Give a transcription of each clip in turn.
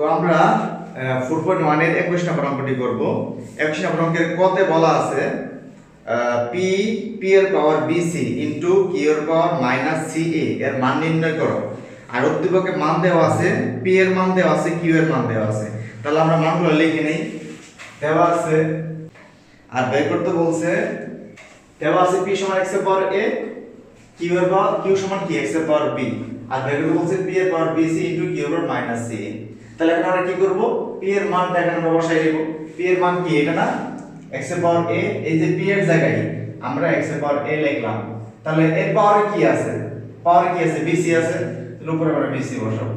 তো আমরা four point ওয়ানের একুশ নম্বর অঙ্কটি করব। একুশ নম্বর অঙ্কের কতে বলা আছে পি পি এর পাওয়ার বিসি ইন্টু কিউ এর পাওয়ার মাইনাস সি এ এর মান নির্ণয় করো। আর উদ্দীপকে মান দেওয়া আছে পি এর মান দেওয়া আছে কিউ এর মান দেওয়া আছে। তাহলে আমরা মানগুলো লিখে নেই। দেওয়া আছে, আর বের করতে বলছে, দেওয়া আছে পি সমান এক্সের পাওয়ার এ কিউ এর পাওয়ার কিউ সমান কি? এক্সের পাওয়ার বি আর বের করতে বলছে পি এর power B C into Q এর পাওয়ার মাইনাস সি তাহলে এখন আমরা কি করব? পি এর মানটা এখানে আমরা বসাই দেব। পি এর মান কি? এটা না? এক্সের পাওয়ার এ এই যে পি এর জায়গায় আমরা এক্সের পাওয়ার এ লিখলাম। তাহলে এর পাওয়ারে কি আছে? পাওয়ারে কি আছে? বিসি আছে। তাহলে উপরে আমরা বিসি বসাবো।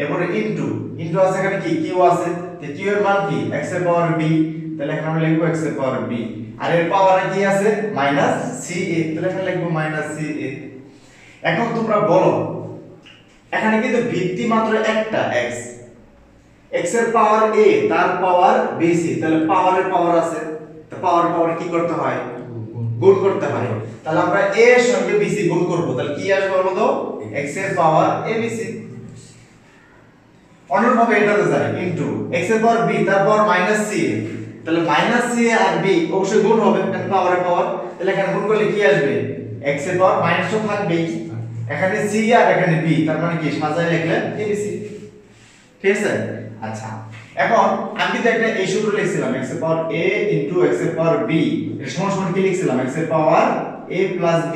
এরপরে ইনটু ইনটু আছে এখানে কি? কিউ আছে। তো কিউ এর মান কি? এক্সের পাওয়ার বি তাহলে এখানে আমরা লিখব এক্সের পাওয়ার বি আর এর পাওয়ারে কি আছে? মাইনাস সি এ তাহলে এখানে লিখব মাইনাস সি এ এখন তোমরা বলো, এখানে কিন্তু ভিত্তি মাত্র একটা x x এর পাওয়ার a, তার পাওয়ার bc তাহলে পাওয়ারের পাওয়ার আছে। তো পাওয়ার পাওয়ার কি করতে হয়? গুণ করতে হয়। তাহলে আমরা a এর সঙ্গে bc গুণ করব। তাহলে কি আসবে বলো তো? X এর পাওয়ার abc অনুরূপভাবে এটাতে যায় ইনটু x এর পাওয়ার b, তার পাওয়ার মাইনাস c তাহলে মাইনাস c আর b অবশ্যই গুণ হবে, কারণ পাওয়ারের পাওয়ার তাহলে এখানে গুণ করলে কি আসবে? X এর পাওয়ার মাইনাস তো থাকবেই। এখানে c আর এখানে b, তার মানে কি? সাজায় লিখলে abc ঠিক আছে? আচ্ছা। এখন আমি কিন্তু একটা এই সূত্র লিখছিলাম, x এর পাওয়ার a ইনটু x এর পাওয়ার b এর সমান কি লিখছিলাম? x এর পাওয়ার a প্লাস b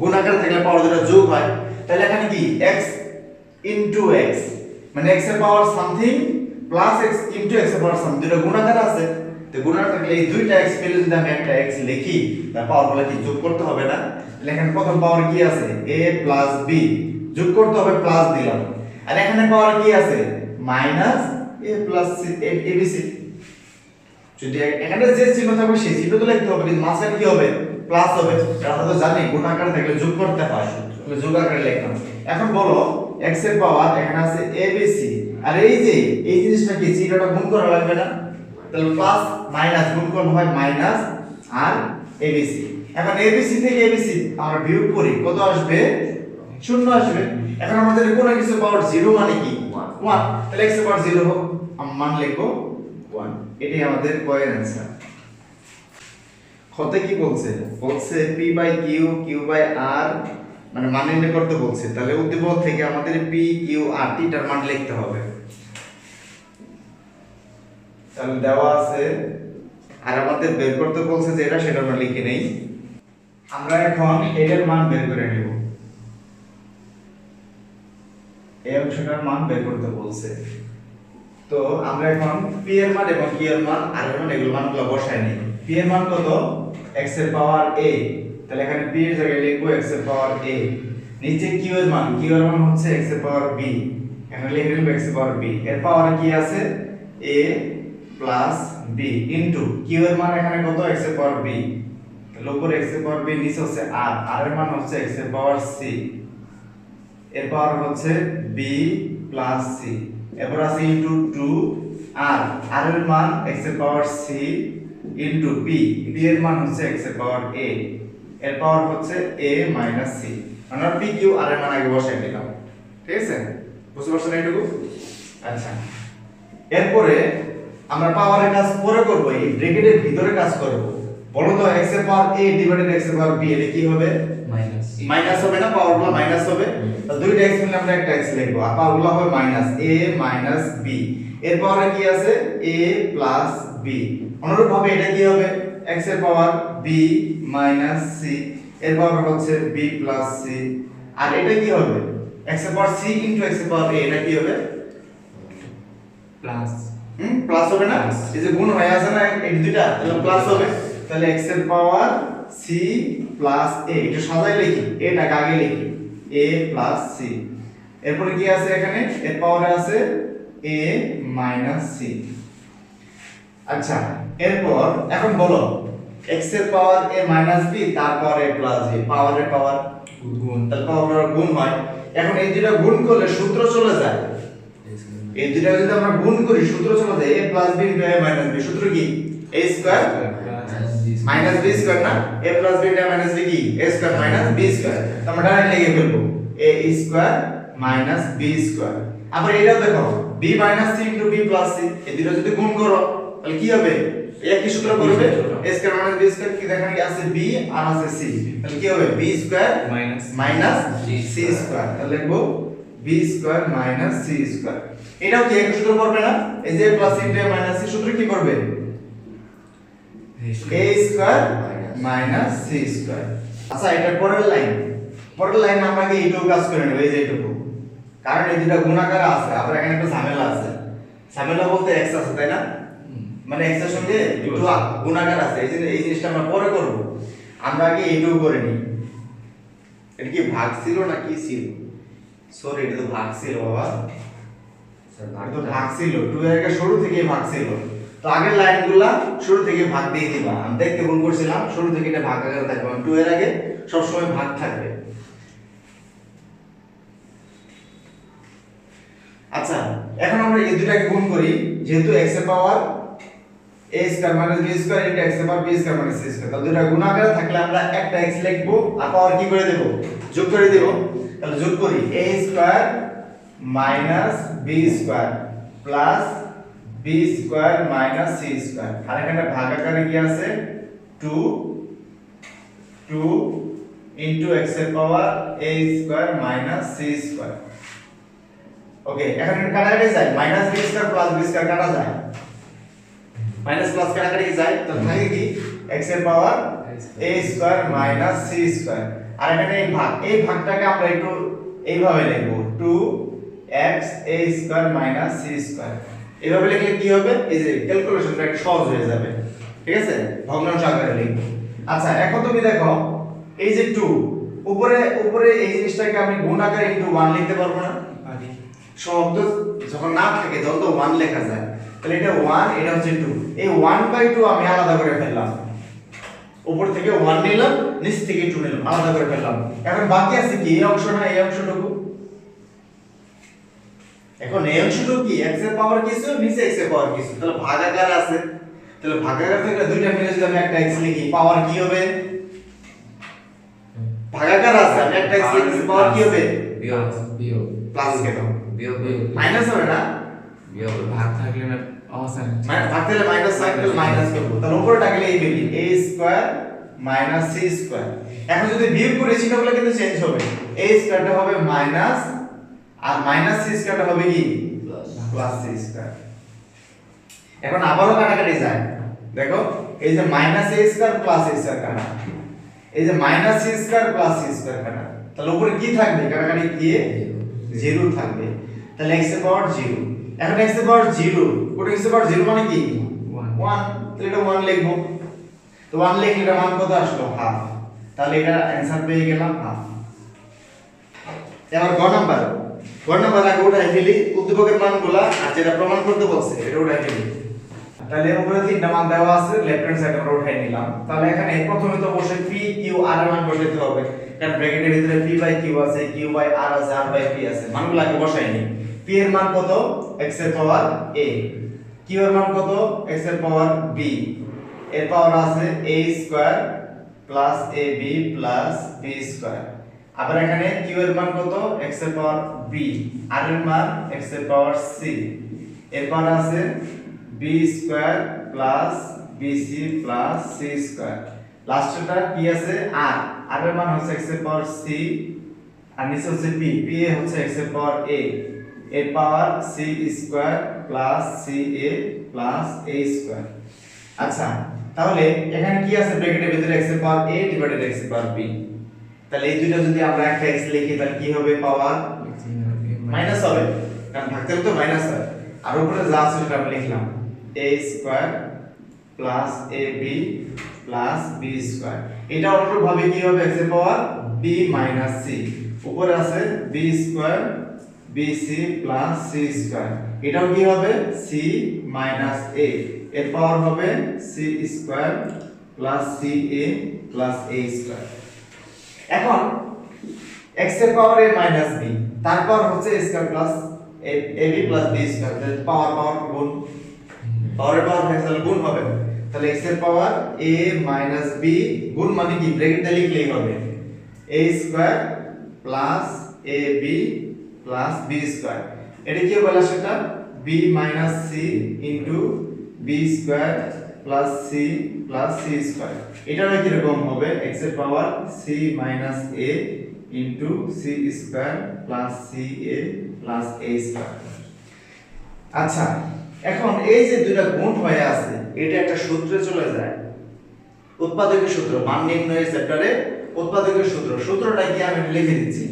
গুণ থাকলে পাওয়ার দুটো যোগ হয়। তাহলে এখানে কি? x ইনটু x মানে x এর power something plus x into x এর পাওয়ার সামথিং দুটো গুণ আছে। তো গুণ থাকলে এই দুইটা x পেলে যদি আমি একটা x লিখি তার পাওয়ারগুলো কি যোগ করতে হবে না? তাহলে এখানে প্রথম পাওয়ার কি আছে? a প্লাস b যোগ করতে হবে প্লাস দিলাম। আর এখানে পাওয়ার কি আছে? Minus A plus c abc যদি এখানে যে চিহ্ন থাকবে সেই চিহ্ন তো লিখতে হবে, কিন্তু মাঝখানে কি হবে? প্লাস হবে। আমরা তো জানি, গুণ আকারে থাকলে যোগ করতে হয়। যোগ আকারে লিখলাম। এখন বলো, x এর পাওয়ার এখানে আছে abc আর এই যে, এই জিনিসটা কি, চিহ্নটা গুণ করা লাগবে না? তাহলে প্লাস মাইনাস গুণ করলে হয় মাইনাস আর abc এখন abc থেকে abc আমরা বিয়োগ করি, কত আসবে? শূন্য আসবে। এখন আমাদের কোন কিছু পাওয়ার জিরো মানে কি? ওয়ান তাহলে এর পাওয়ার জিরো হোক মান লিখব ওয়ান এটাই আমাদের কয়ের অ্যান্সার খতে কি বলছে? বলছে p by Q Q by R মানে মান নির্ণয় করতে বলছে। তাহলে উদ্দীপক থেকে আমাদের p কিউ আর তিনটার মান লিখতে হবে। তাহলে দেওয়া আছে, আর আমাদের বের করতে বলছে যেটা সেটা আমরা লিখে নেই। আমরা এখন এটার মান বের করে নেব। এই অংশটার মান বের করতে বলছে। তো আমরা এখন p এর মান এবং q এর মান আর এর এগুলো মানগুলো বসাই নিই। P এর মান কত? X এর পাওয়ার a তাহলে এখানে p এর জায়গায় লিখব x এর পাওয়ার a নিচে q এর মান। Q এর মান হচ্ছে x এর পাওয়ার b এখানে লিখে নেব x এর পাওয়ার b এর পাওয়ারে কি আছে? A plus b into q এর মান এখানে কত? X এর পাওয়ার b তাহলে উপরে এর পাওয়ার b, নিচে হচ্ছে r r এর মান হচ্ছে x এর পাওয়ার c এর পাওয়ার হচ্ছে বি প্লাস সি এরপর আছে ইন্টু টু আর আর এর মান এক্সের power C into p B এর মান হচ্ছে এক্সের পাওয়ার এ এর পাওয়ার হচ্ছে এ মাইনাস সি আমরা পি কিউ আর এর মান আগে বসাই দিলাম। ঠিক আছে? বুঝতে পারছেন এইটুকু? আচ্ছা। এরপরে আমরা পাওয়ারের কাজ পরে করব, এই ব্র্যাকেটের ভিতরে কাজ করব। বলো তো x এর পাওয়ার a ডিভাইডেড x এর পাওয়ার b এটা কি হবে? মাইনাস মাইনাস হবে না পাওয়ারগুলো মাইনাস হবে। দুইটা x মিলে আমরা একটা x লিখব। আর পাওয়ারগুলো হবে মাইনাস a মাইনাস b এর পাওয়ারে কি আছে? A প্লাস b অনুরূপ ভাবে এটা কি হবে? x এর পাওয়ার b মাইনাস c এর পাওয়ার হচ্ছে b প্লাস c আর এটা কি হবে? x এর পাওয়ার c ইনটু x এর পাওয়ার a এটা কি হবে? প্লাস হুম প্লাস হবে না? এই যে গুণ হয়ে আছে না এই দুইটা তাহলে প্লাস হবে। তাহলে x এর পাওয়ার c প্লাস a এটা সাজাই লিখি এটাকে আগে লিখি, a প্লাস c এরপরে কি আছে এখানে? এর পাওয়ারে আছে a মাইনাস c আচ্ছা এরপর এখন বলো, x এর পাওয়ার a মাইনাস b, তারপর a প্লাস b পাওয়ারের পাওয়ার গুণ, তাহলে পাওয়ার গুণ হয়। এখন এই দুটো গুণ করলে সূত্র চলে যায়। এই দুটা যদি আমরা গুণ করি, সূত্র চলে যায়, a plus b into a minus b, সূত্র কি? A square minus b square না? A plus b into minus b কি? A square minus b square তো আমরা ডাইরেক্ট লিখে ফেলব। A square minus b square আবার এটাও দেখো b minus c into b plus c এই দুটো যদি গুণ করো তাহলে কি হবে? একই সূত্র করবে a square minus b square কি দেখেন আছে b আর আছে c তাহলে কি হবে? B square minus minus C c square তাহলে লিখব b square minus c square এটাও কি একই সূত্র করবে না? এই যে প্লাস ইনটু মাইনাস c সূত্র কি করবে? A square minus c square আচ্ছা এটা পরের লাইন পরের লাইন আমরা আগে এইটুকু কাজ করে নেব? এই যে এইটুকু। কারণ এই দুটা গুণাকার আছে আবার এখানে একটা ঝামেলা আছে। ঝামেলা বলতে x আছে তাই না? মানে x এর সঙ্গে একটু গুণাকার আছে। এই জন্য এই জিনিসটা আমরা পরে করব। আমরা আগে এইটুকু করে নিই। এটা কি ভাগ ছিল না কি ছিল? সরি এটা তো ভাগ ছিল বাবা। তো ভাগ ছিল। টু এর শুরু থেকে ভাগ ছিল। তো আগের লাইনগুলা শুরু থেকে ভাগ দিয়ে দিবা। আমি দেখতে ভুল করছিলাম, শুরু থেকে এটা ভাগ আকারে থাকবে টু এর আগে সবসময় ভাগ থাকবে। আচ্ছা এখন আমরা এই দুটাকে গুণ করি, যেহেতু x এর power a square minus b square into x এর power b square minus c square তাহলে দুটা গুণ আকারে থাকলে আমরা একটা x লিখব আর পাওয়ার কি করে দেব? যোগ করে দেব। তাহলে যোগ করি a square minus b square plus b square minus c square আর এখানে ভাগ আকারে কি আছে? 2 2 ইনটু x এর power a square minus c square okay এখন কাটাকাটি যায়। Minus B square plus B square কাটা যায়। মাইনাস প্লাস কাটাকাটি যায়, তো থাকে কি? x এর power a square minus c square আর এখানে এই ভাগ, এই ভাগটাকে আমরা একটু এইভাবে লিখব। 2x a square minus c square এইভাবে লিখলে কি হবে? এই যে ক্যালকুলেশনটা একটু সহজ হয়ে যাবে। ঠিক আছে? ভগ্নাংশ আকারে লিখব। আচ্ছা এখন তুমি দেখো এই যে 2 উপরে উপরে এই জিনিসটাকে আমি গুণ আকারে ইনটু 1 লিখতে পারব না? শব্দ যখন না থাকে তখন তো ওয়ান লেখা যায়। তাহলে এটা ওয়ান এটা হচ্ছে টু এই ওয়ান বাই টু আমি আলাদা করে ফেললাম। উপর থেকে ওয়ান নিলাম নিচ থেকে টু নিলাম আলাদা করে ফেললাম। এখন বাকি আছে কি? এই অংশ না এই অংশটুকু? এখন এই অংশটুকু কি x এর পাওয়ার কিছু নিচে x এর পাওয়ার কিছু। তাহলে ভাগাকার আছে। তাহলে ভাগাকার থেকে দুইটা মিলে যদি আমি একটা x লিখি পাওয়ার কি হবে? ভাগাকার আছে আমি একটা x লিখি পাওয়ার কি হবে? বিয়োগ বিয়োগ। প্লাস কেন? বিয়োগ বিয়োগ মাইনাস হবে না? বিয়োগ ভাগ থাকলে না অবস্থান মানে ভাগ দিলে মাইনাস সাইন করলে মাইনাস করব। তাহলে উপরে থাকলে এই বেলি a square minus c square এখন যদি বিয়োগ করে চিহ্নগুলো কিন্তু চেঞ্জ হবে। a স্কয়ারটা হবে মাইনাস আর মাইনাস c স্কয়ারটা হবে কি? প্লাস c স্কয়ার এখন আবারও কাটাকাটি যায় দেখো এই যে minus a square plus a square কাটা। এই যে minus c square plus c square কাটা। তাহলে উপরে কি থাকবে? কাটাকাটি গিয়ে জিরো থাকবে। তাহলে এক্সের পাওয়ার জিরো এখন x এর পাওয়ার জিরো ওটা এক্সের পাওয়ার জিরো মানে কি? ওয়ান 1 তাহলে এটা ওয়ান লিখব। তো ওয়ান লিখলে এটা মান কত আসলো? হাফ তাহলে এটা অ্যানসার পেয়ে গেলাম হাফ এবার গ নাম্বার নাম্বার আগে উঠাই ফেলি উদ্দীপকের মানগুলা আর যেটা প্রমাণ করতে বলছে, এটা উঠাই তাহলে উপরে তিনটা মান দেওয়া আছে লেফট হ্যান্ড সাইডে আমরা উঠাই নিলাম। তাহলে এখানে প্রথমে তো অবশ্যই p, q, r এর মান বসাইতে হবে। q আছে, q বাই r আছে, r বাই p আছে। মানগুলো আগে p এর মান কত? X এর পাওয়ার a এর মান কত? X এর পাওয়ার b এর পাওয়ার আছে a square plus ab plus b square আবার এখানে q এর মান কত? x এর পাওয়ার b, r এর মান x এর পাওয়ার c এর পাওয়ার আছে b square plus bc plus c square লাস্টটা কি আছে? r r এর মান হচ্ছে x এর পাওয়ার c, আর নিচে হচ্ছে p p এ হচ্ছে x এর পাওয়ার a এর power c square plus c a plus a square আচ্ছা তাহলে এখানে কি আছে? ব্র্যাকেটের ভিতরে x এর পাওয়ার a ডিভাইডেড x এর পাওয়ার b তাহলে এই দুটো যদি আমরা একটা x লিখি, তাহলে কি হবে পাওয়ার? মাইনাস হবে। কারণ ভাগতে তো মাইনাস হয়। আর উপরে যা আছে সেটা আমি লিখলাম। a square plus ab plus b square. এটা অনুরূপ ভাবে কি হবে? x এর পাওয়ার? b মাইনাস c উপরে আছে b square bc plus c square. এটাও কি হবে? c মাইনাস a এর পাওয়ার হবে c square plus ca plus a square. এখন x এর পাওয়ার a মাইনাস b, তারপর হচ্ছে a square plus ab plus b square তাহলে পাওয়ার পাওয়ার গুণ পাওয়ারের পাওয়ার ফ্যাক্টর গুণ হবে। তাহলে x এর পাওয়ার a মাইনাস b, গুণ মানে কি? ব্র্যাকেটে লিখলেই হবে। a square plus ab plus b square এটা কি বলা সেটা b minus c into b square plus c plus c square এটা কি রকম হবে? x এর power c minus a into c square plus c a plus a square আচ্ছা এখন এই যে দুইটা গুণ হয়ে আছে, এটা একটা সূত্রে চলে যায়। উৎপাদকের সূত্র, মান নির্ণয়ের চ্যাপ্টারে উৎপাদকের সূত্র। সূত্রটা কি আমি লিখে দিচ্ছি?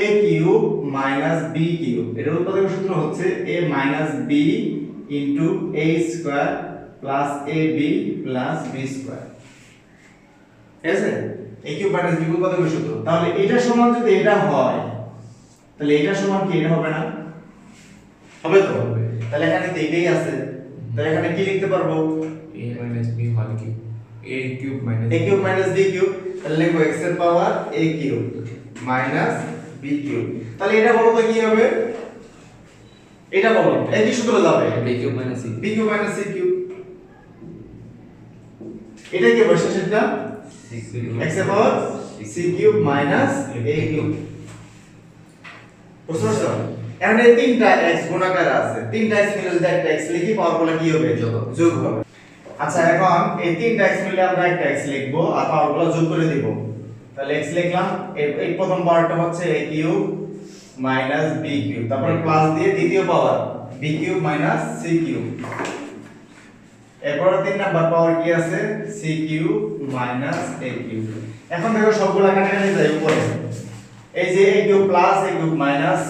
a cube minus b cube এটার উৎপাদকের সূত্র হচ্ছে a minus b into a square plus ab plus b square ঠিক আছে? কিউব মাইনাস সূত্র? তাহলে এটা সমান যদি এটা হয় তাহলে এটা সমান কি? এটা হবে না? হবে তো? তাহলে এখানে তো এটাই আছে। তাহলে এখানে কি লিখতে পারব? A minus b হল cube a cube minus a cube minus b cube তাহলে লিখব x এর power a cube minus b cube তাহলে এটা বলো তো কি হবে? এটা বলো। সূত্র যাবে? B cube minus c b cube minus c cube এটা কি হবে শেষেরটা? X এর power c cube minus a এখন এই তিনটা x গুণাকার আছে। তিনটা x মিলে যদি একটা x লিখি পাওয়ারগুলো কি হবে? যোগ হবে। যোগ হবে। আচ্ছা এখন এই তিনটা x মিলে আমরা একটা x লিখব আর পাওয়ারগুলো যোগ করে দিব। তাহলে x লিখলাম। এই- এই প্রথম পাওয়ারটা হচ্ছে a cube minus b cube তারপর প্লাস দিয়ে দ্বিতীয় power b cube minus c cube এরপর তিন নাম্বার পাওয়ার কি আছে? C cube minus a cube এখন দেখো সবগুলা কাটাকাটি যায় উপরে। এই যে a cube plus a cube minus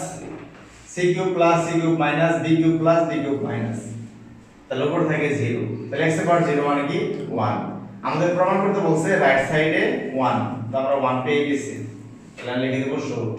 c cube plus c cube minus b cube plus b cube minus তাহলে উপরে থাকে জিরো তাহলে এর পাওয়ার 0 মানে কি? ওয়ান আমাদের প্রমাণ করতে বলছে রাইট সাইডে ওয়ান তো আমরা 1 পেয়ে গেছি। তাহলে লিখে দেব শর্ট